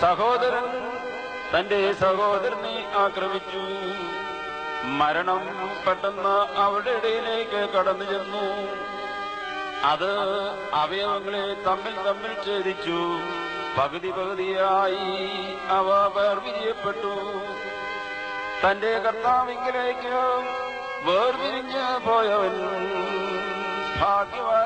സഹോദരൻ തന്റെ സഹോദരനെ ആക്രമിച്ചു. മരണം പെട്ടെന്ന് അവരുടെ ഇടയിലേക്ക് കടന്നു ചെന്നു. അത് അവയവങ്ങളെ തമ്മിൽ തമ്മിൽ ഛേദിച്ചു. പകുതി പകുതിയായി അവ വേർപിരിയപ്പെട്ടു. തന്റെ കർത്താവിങ്കിലേക്ക് വേർപിരിഞ്ഞ് പോയവൻ ഭാഗ്യവാനാകുന്നു